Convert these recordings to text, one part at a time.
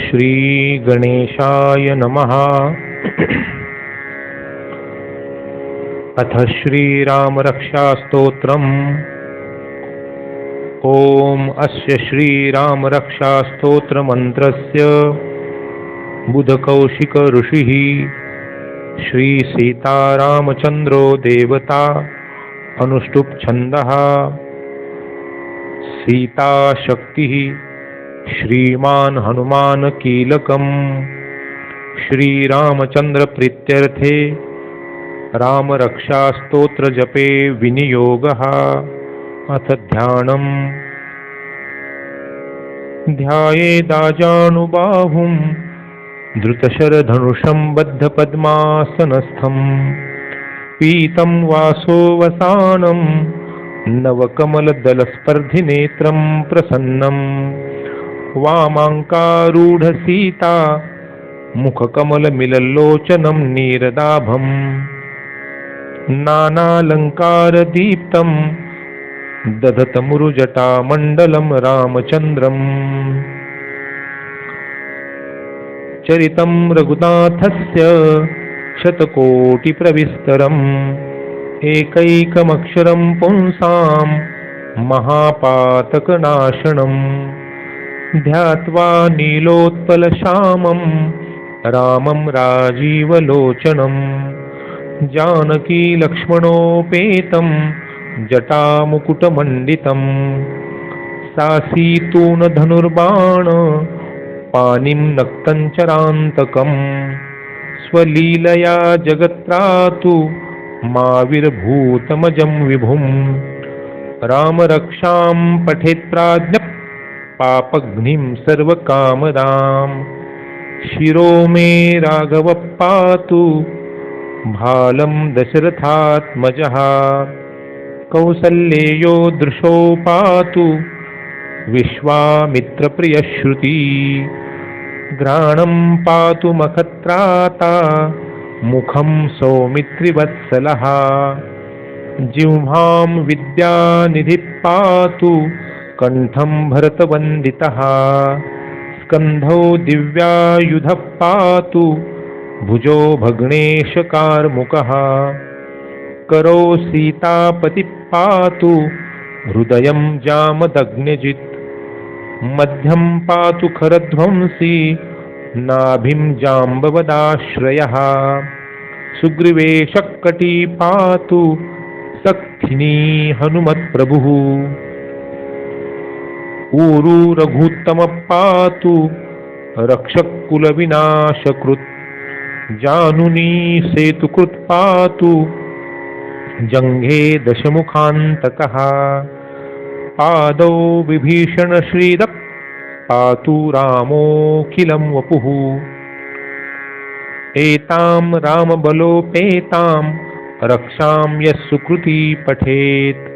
श्रीगणेशाय नमः। अथ श्रीरामरक्षास्तोत्रम्। ॐ अस्य श्रीरामरक्षास्तोत्रमन्त्रस्य बुधकौशिक ऋषिः श्रीसीतारामचन्द्रो देवता अनुष्टुप् छन्दः। सीताशक्तिः श्रीमान् हनुमान् कीलकम्। श्रीरामचन्द्रप्रीत्यर्थे रामरक्षास्तोत्रजपे विनियोगः। अथ ध्यानम्। ध्यायेदाजानुबाहुं धृतशरधनुषं बद्धपद्मासनस्थम्। पीतं वासोवसानं नवकमलदलस्पर्धिनेत्रं प्रसन्नम् वामाङ्कारूढसीता मुखकमलमिलल्लोचनं नीरदाभम्। नानालङ्कारदीप्तं दधतमुरुजटामण्डलं रामचन्द्रम्। चरितं रघुनाथस्य शतकोटिप्रविस्तरम्। एकैकमक्षरं पुंसां महापातकनाशनम् ध्यात्वा नीलोत्पलश्यामं रामं राजीवलोचनम् जानकीलक्ष्मणोपेतं जटामुकुटमण्डितं सासीतूनधनुर्बाण पानिं नक्तञ्चरान्तकम् स्वलीलया जगत्रातु माविर्भूतमजं विभुं रामरक्षां पठेत्प्राज्ञः पापघ्निं सर्वकामदां शिरो मे राघवः पातु भालं दशरथात्मजः। कौसल्येयो दृशो पातु विश्वामित्रप्रियश्रुती। घ्राणं पातु मखत्राता मुखं सौमित्रिवत्सलः। जिह्वां विद्यानिधिः पातु कण्ठं भरतवन्दितः स्कन्धौ दिव्यायुधः पातु भुजो भग्नेशकार्मुकः। करौ सीतापतिः पातु हृदयं जामदग्न्यजित् मध्यं पातु खरध्वंसी नाभिं जाम्बवदाश्रयः। सुग्रीवेशकटी पातु सखिनी हनुमत्प्रभुः ऊरू रघुत्तमः पातु रक्षकुलविनाशकृत् जानुनी सेतुकृत् पातु जङ्घे दशमुखान्तकः पादौ विभीषणश्रीदः पातु रामोऽखिलं वपुः एतां रामबलोपेतां रक्षां यः सुकृती पठेत्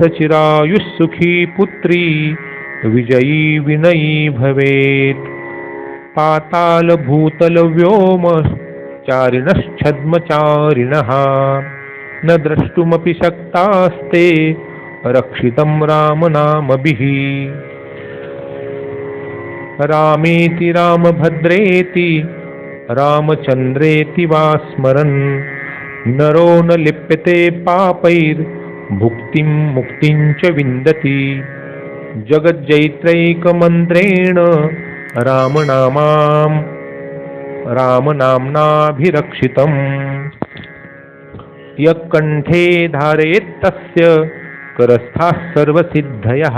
सचिरायुः सुखी पुत्री विजयी विनयी भवेत् पातालभूतलव्योमचारिणश्छद्मचारिणः न द्रष्टुमपि शक्तास्ते रक्षितं रामनामभिः रामेति रामभद्रेति रामचन्द्रेति वा स्मरन्। नरो न लिप्यते पापैर्भुक्तिं मुक्तिं च विन्दति। जगज्जैत्रैकमन्त्रेण रामनामां रामनाम्नाभिरक्षितम् यः कण्ठे धारयेत्तस्य करस्थाः सर्वसिद्धयः।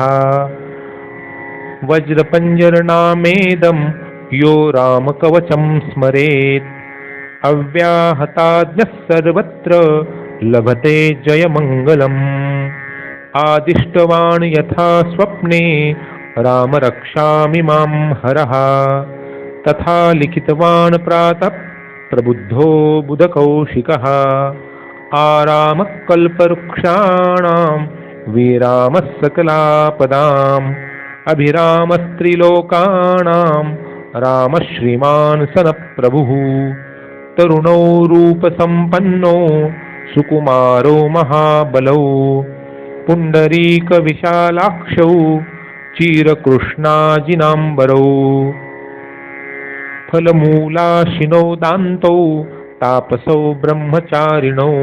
वज्रपञ्जरनामेदं यो रामकवचं स्मरेत्। अव्याहताज्ञः सर्वत्र लभते जयमङ्गलम्। आदिष्टवान् यथा स्वप्ने रामरक्षामि मां हरः। तथा लिखितवान् प्रातः प्रबुद्धो बुधकौशिकः। आरामः कल्पवृक्षाणां विरामः सकलापदाम्। अभिरामस्त्रिलोकाणां रामः श्रीमान् सनप्रभुः। तरुणौ रूपसम्पन्नो सुकुमारो महाबलौ पुण्डरीकविशालाक्षौ चीरकृष्णाजिनाम्बरौ। फलमूलाशिनौ दान्तौ तापसौ ब्रह्मचारिणौ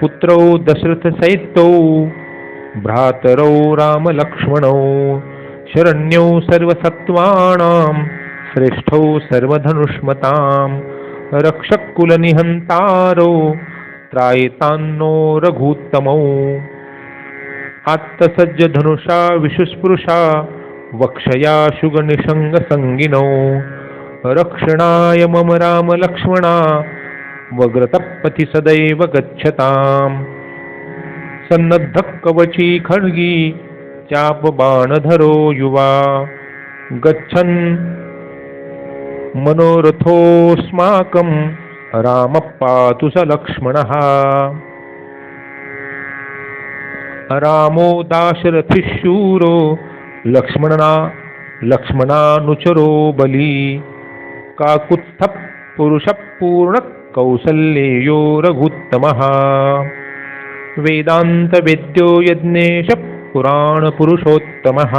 पुत्रौ दशरथसैत्यौ भ्रातरौ रामलक्ष्मणौ शरण्यौ सर्वसत्त्वाणां श्रेष्ठौ सर्वधनुष्मतां रक्षकुलनिहन्तारौ त्रायितान्नो रघूत्तमौ। आत्तसज्जधनुषा विशुस्पृशा वक्षया शुगनिषङ्गसङ्गिनौ रक्षणाय मम रामलक्ष्मणा वग्रतपथि सदैव गच्छताम्। सन्नद्धः कवची खड्गी चापबाणधरो युवा गच्छन्। मनोरथोऽस्माकं रामः पातु स लक्ष्मणः। रामो दाशरथिशूरो लक्ष्मणा लक्ष्मणानुचरो बली। काकुत्थ पुरुषः कौसल्येयो रघुत्तमः। वेदान्तवेद्यो यज्ञेशः पुराणपुरुषोत्तमः।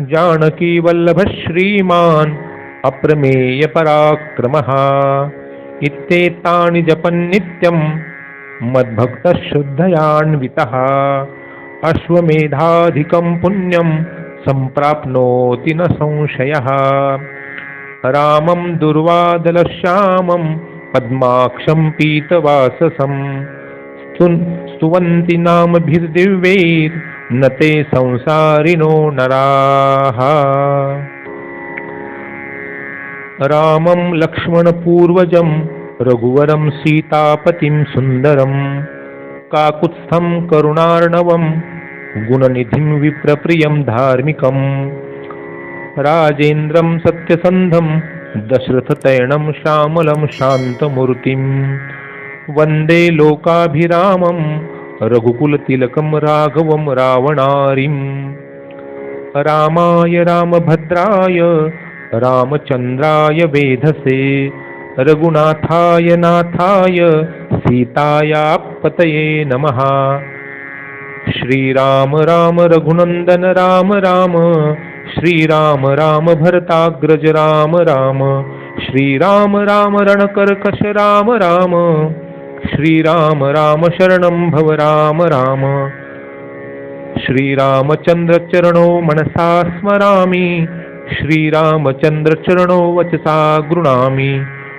जानकीवल्लभः श्रीमान् अप्रमेयपराक्रमः। इत्येतानि जपन्नित्यम् मद्भक्तशुद्धयान्वित अश्वमेधाधिकं पुण्यं सम्प्राप्नोति न संशयः। रामं दुर्वादलश्यामं पद्माक्षं पीतवाससं। स्तुन् स्तुवन्ति नामभिर्दिव्यैर्न ते संसारिणो नराः। रामं लक्ष्मणपूर्वजं रघुवरं सीतापतिं सुन्दरं काकुत्स्थं करुणार्णवं गुणनिधिं विप्रप्रियं धार्मिकम् राजेन्द्रं सत्यसन्धं दशरथतैणं श्यामलं शान्तमूर्तिं वन्दे लोकाभिरामं रघुकुलतिलकं राघवं रावणारिम् रामाय रामभद्राय रामचन्द्राय वेधसे रघुनाथाय नाथाय सीतायापतये नमः। श्रीराम राम रघुनन्दन राम राम। श्रीराम राम भरताग्रज राम राम। श्रीराम राम रणकर्कश राम राम। श्रीराम राम शरणं भव राम राम। श्रीरामचन्द्रचरणो मनसा स्मरामि। श्रीरामचन्द्रचरणो वचसा गृणामि।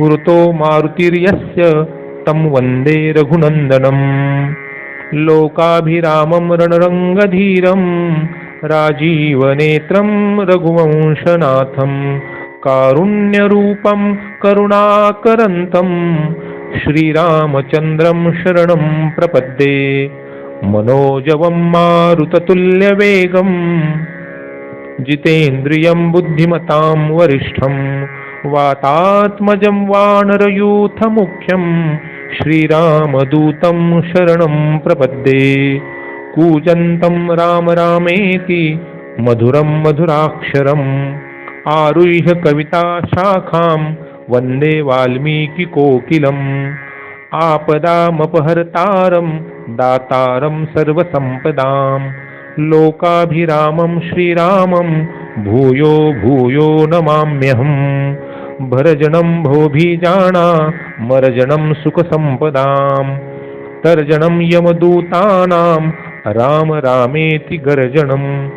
स्फुरतो मारुतिर्यस्य तं वन्दे रघुनन्दनम् लोकाभिरामं रणरङ्गधीरं राजीवनेत्रं रघुवंशनाथं कारुण्यरूपं करुणाकरन्तं श्रीरामचन्द्रं शरणं प्रपद्ये। मनोजवं मारुततुल्यवेगम् जितेन्द्रियं बुद्धिमतां वरिष्ठम्। वातात्मजं वानरयूथमुख्यं श्रीरामदूतं शरणं प्रपद्ये। कूजन्तं राम रामेति मधुरं मधुराक्षरम्। आरुह्य कविताशाखां वन्दे वाल्मीकिकोकिलम् आपदामपहर्तारं दातारं सर्वसम्पदां लोकाभिरामं श्रीरामं भूयो भूयो नमाम्यहम्। भरजनं भोभिजाना मरजनं सुखसम्पदां तर्जनं यमदूतानां राम रामेति गर्जनं।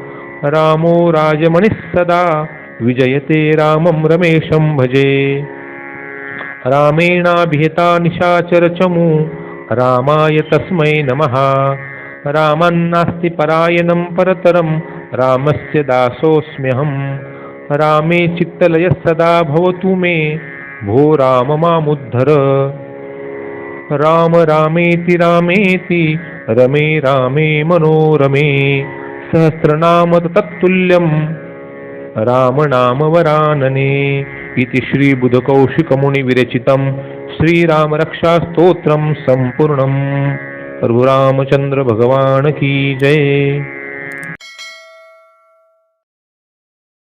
रामो राजमणिः सदा विजयते रामं रमेशं भजे। रामेणाभिहिता निशाचरचमू रामाय तस्मै नमः। रामन्नास्ति परायणं परतरं रामस्य दासोऽस्म्यहम् रामे चित्तलय सदा भवतु मे। भो राम मामुद्धर। राम रामेति रामेति रमे रामे मनोरमे। सहस्रनाम तत्तुल्यं रामनामवरानने इति श्रीबुधकौशिकमुनिविरचितं श्रीरामरक्षास्तोत्रं सम्पूर्णं प्रभुरामचन्द्र भगवान् की जय।